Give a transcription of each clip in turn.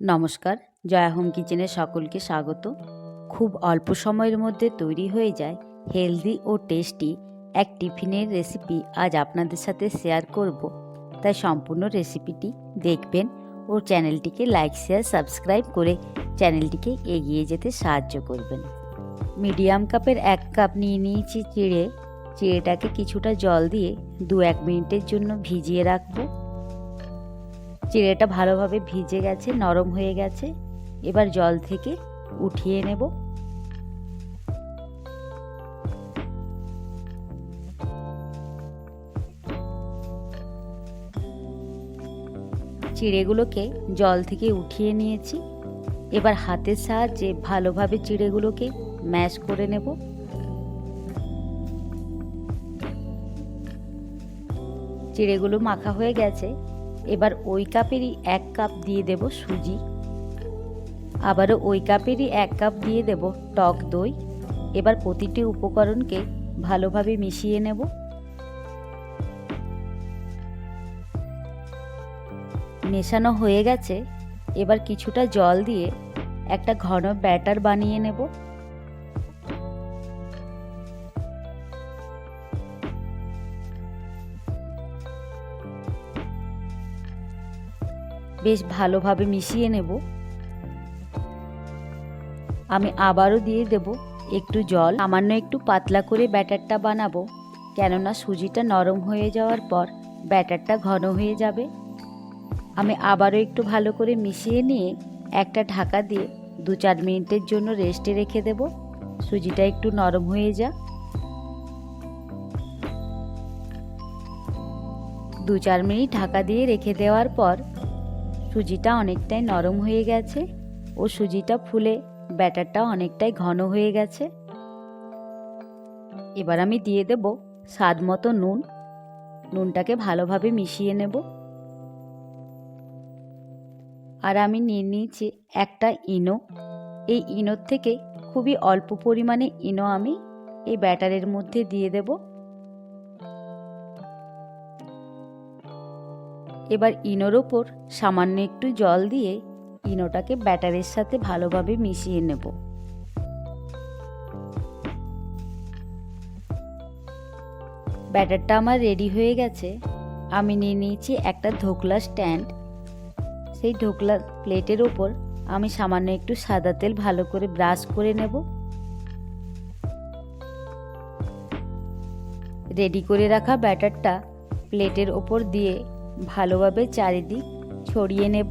নমস্কার, জয়া হোম কিচেনে সকলকে স্বাগত। খুব অল্প সময়ের মধ্যে তৈরি হয়ে যায় হেলদি ও টেস্টি এক টিফিনের রেসিপি আজ আপনাদের সাথে শেয়ার করব। তাই সম্পূর্ণ রেসিপিটি দেখবেন ও চ্যানেলটিকে লাইক, শেয়ার, সাবস্ক্রাইব করে চ্যানেলটিকে এগিয়ে যেতে সাহায্য করবেন। মিডিয়াম কাপের এক কাপ নিয়ে নিয়েছি চিড়ে। চিড়েটাকে কিছুটা জল দিয়ে দু এক মিনিটের জন্য ভিজিয়ে রাখব। চিড়েটা ভালোভাবে ভিজে গেছে, নরম হয়ে গেছে। এবার জল থেকে উঠিয়ে নেব। চিড়েগুলোকে জল থেকে উঠিয়ে নিয়েছি। এবার হাতের সাহায্যে ভালোভাবে চিড়েগুলোকে ম্যাশ করে নেব। চিড়েগুলো মাখা হয়ে গেছে। এবার ওই কাপেরই এক কাপ দিয়ে দেব সুজি। আবারও ওই কাপেরই এক কাপ দিয়ে দেব টক দই। এবার প্রতিটি উপকরণকে ভালোভাবে মিশিয়ে নেব। মেশানো হয়ে গেছে। এবার কিছুটা জল দিয়ে একটা ঘন ব্যাটার বানিয়ে নেব। বেশ ভালোভাবে মিশিয়ে নেব। আমি আবারও দিয়ে দেব একটু জল। সামান্য একটু পাতলা করে ব্যাটারটা বানাবো, কেননা সুজিটা নরম হয়ে যাওয়ার পর ব্যাটারটা ঘন হয়ে যাবে। আমি আবারও একটু ভালো করে মিশিয়ে নিয়ে একটা ঢাকা দিয়ে দু চার মিনিটের জন্য রেস্টে রেখে দেব। সুজিটা একটু নরম হয়ে যা দু চার মিনিট ঢাকা দিয়ে রেখে দেওয়ার পর সুজিটা অনেকটাই নরম হয়ে গেছে ও সুজিটা ফুলে ব্যাটারটা অনেকটাই ঘন হয়ে গেছে। এবার আমি দিয়ে দেব স্বাদ মতো নুন। নুনটাকে ভালোভাবে মিশিয়ে নেব। আর আমি নিয়ে নিয়েছি একটা ইনো। এই ইনোর থেকে খুবই অল্প পরিমাণে ইনো আমি এই ব্যাটারের মধ্যে দিয়ে দেবো। এবার ইনোর ওপর সামান্য একটু জল দিয়ে ইনোটাকে ব্যাটারের সাথে ভালোভাবে মিশিয়ে নেব। ব্যাটারটা আমার রেডি হয়ে গেছে। আমি নিয়ে নিয়েছি একটা ধোকলা স্ট্যান্ড। সেই ঢোকলা প্লেটের ওপর আমি সামান্য একটু সাদা তেল ভালো করে ব্রাশ করে নেব। রেডি করে রাখা ব্যাটারটা প্লেটের ওপর দিয়ে ভালোভাবে চারিদিক ছড়িয়ে নেব।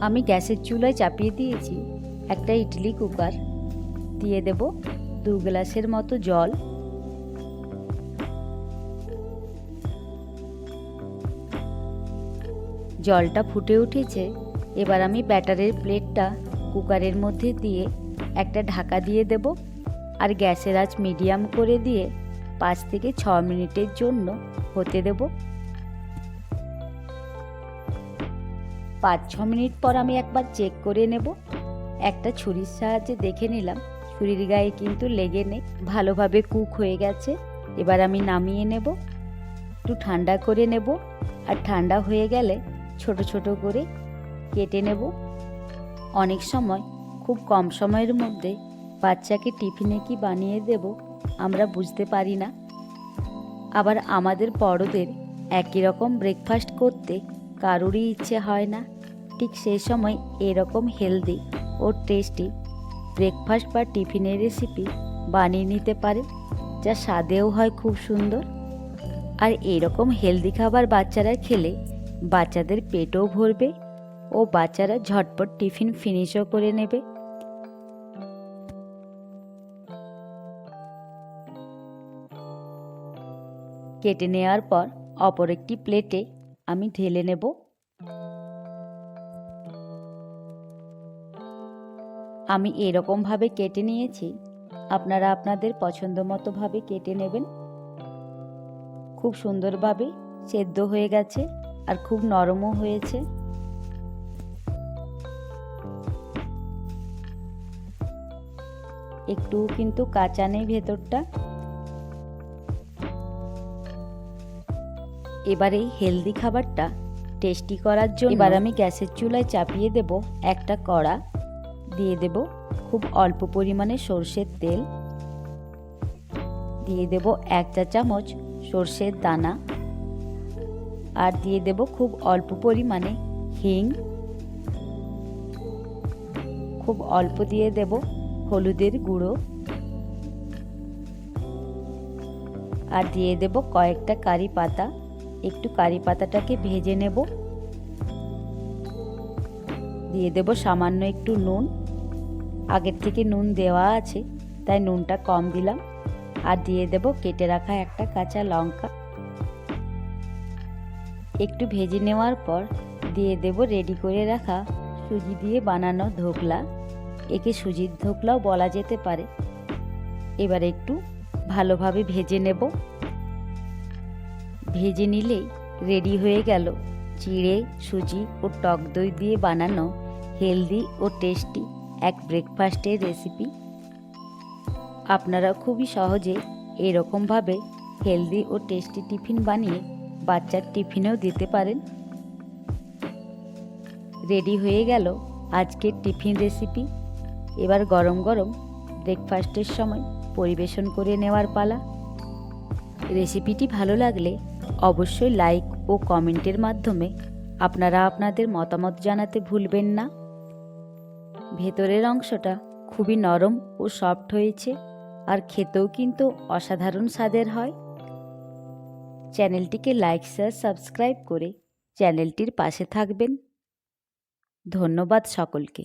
আমি গ্যাসের চুলায় চাপিয়ে দিয়েছি একটা ইডলি কুকার। দিয়ে দেব দু গ্লাসের মতো জল। জলটা ফুটে উঠেছে। এবার আমি ব্যাটারের প্লেটটা কুকারের মধ্যে দিয়ে একটা ঢাকা দিয়ে দেব। আর গ্যাসের আঁচ মিডিয়াম করে দিয়ে পাঁচ থেকে ছ মিনিটের জন্য হতে দেব। পাঁচ, ছ মিনিট পর আমি একবার চেক করে নেব। একটা ছুরির সাহায্যে দেখে নিলাম, ছুরির গায়ে কিন্তু লেগে নেই, ভালোভাবে কুক হয়ে গেছে। এবার আমি নামিয়ে নেব, একটু ঠান্ডা করে নেব। আর ঠান্ডা হয়ে গেলে ছোট ছোট করে কেটে নেব। অনেক সময়, খুব কম সময়ের মধ্যে বাচ্চাকে টিফিনে কি বানিয়ে দেব আমরা বুঝতে পারি না। আবার আমাদের বড়দের একই রকম ব্রেকফাস্ট করতে কারোরই ইচ্ছে হয় না। ঠিক সেই সময় এরকম হেলদি ও টেস্টি ব্রেকফাস্ট বা টিফিনের রেসিপি বানিয়ে নিতে পারে, যা স্বাদেও হয় খুব সুন্দর। আর এরকম হেলদি খাবার বাচ্চারা খেলে বাচ্চাদের পেটও ভরবে ও বাচ্চারা ঝটপট টিফিন ফিনিশও করে নেবে। কেটে নেওয়ার পর অপর একটি প্লেটে আমি ঢেলে নেব। আমি এরকমভাবে কেটে নিয়েছি। আপনারা আপনাদের পছন্দ মতোভাবে কেটে নেবেন। খুব সুন্দরভাবে সেদ্ধ হয়ে গেছে আর খুব নরমও হয়েছে। একটু কিন্তু কাঁচা নেই ভেতরটা। এবার এই হেলদি খাবারটা টেস্টি করার জন্য এবার আমি গ্যাসের চুলায় চাপিয়ে দেব একটা কড়া। দিয়ে দেব খুব অল্প পরিমাণে সর্ষের তেল। দিয়ে দেব এক চা চামচ সর্ষের দানা। আর দিয়ে দেব খুব অল্প পরিমাণে হিং। খুব অল্প দিয়ে দেব হলুদের গুঁড়ো। আর দিয়ে দেব কয়েকটা কারি পাতা। একটু কারি পাতাটাকে ভেজে নেব। দিয়ে দেব সামান্য একটু নুন। আগের থেকে নুন দেওয়া আছে, তাই নুনটা কম দিলাম। আর দিয়ে দেব কেটে রাখা একটা কাঁচা লঙ্কা। একটু ভেজে নেওয়ার পর দিয়ে দেব রেডি করে রাখা সুজি দিয়ে বানানো ধোকলা। একে সুজির ধোকলাও বলা যেতে পারে। এবার একটু ভালোভাবে ভেজে নেব। ভেজে নিলেই রেডি হয়ে গেল। চিড়ে, সুজি ও টক দই দিয়ে বানানো হেলদি ও টেস্টি এক ব্রেকফাস্টের রেসিপি। আপনারা খুবই সহজে এরকমভাবে হেলদি ও টেস্টি টিফিন বানিয়ে বাচ্চার টিফিনেও দিতে পারেন। রেডি হয়ে গেল আজকের টিফিন রেসিপি। এবার গরম গরম ব্রেকফাস্টের সময় পরিবেশন করে নেওয়ার পালা। রেসিপিটি ভালো লাগলে অবশ্যই লাইক ও কমেন্টের মাধ্যমে আপনারা আপনাদের মতামত জানাতে ভুলবেন না। ভেতরের অংশটা খুবই নরম ও সফট হয়েছে আর খেতেও কিন্তু অসাধারণ স্বাদের হয়। চ্যানেলটিকে লাইক শেয়ার সাবস্ক্রাইব করে চ্যানেলটির পাশে থাকবেন। ধন্যবাদ সকলকে।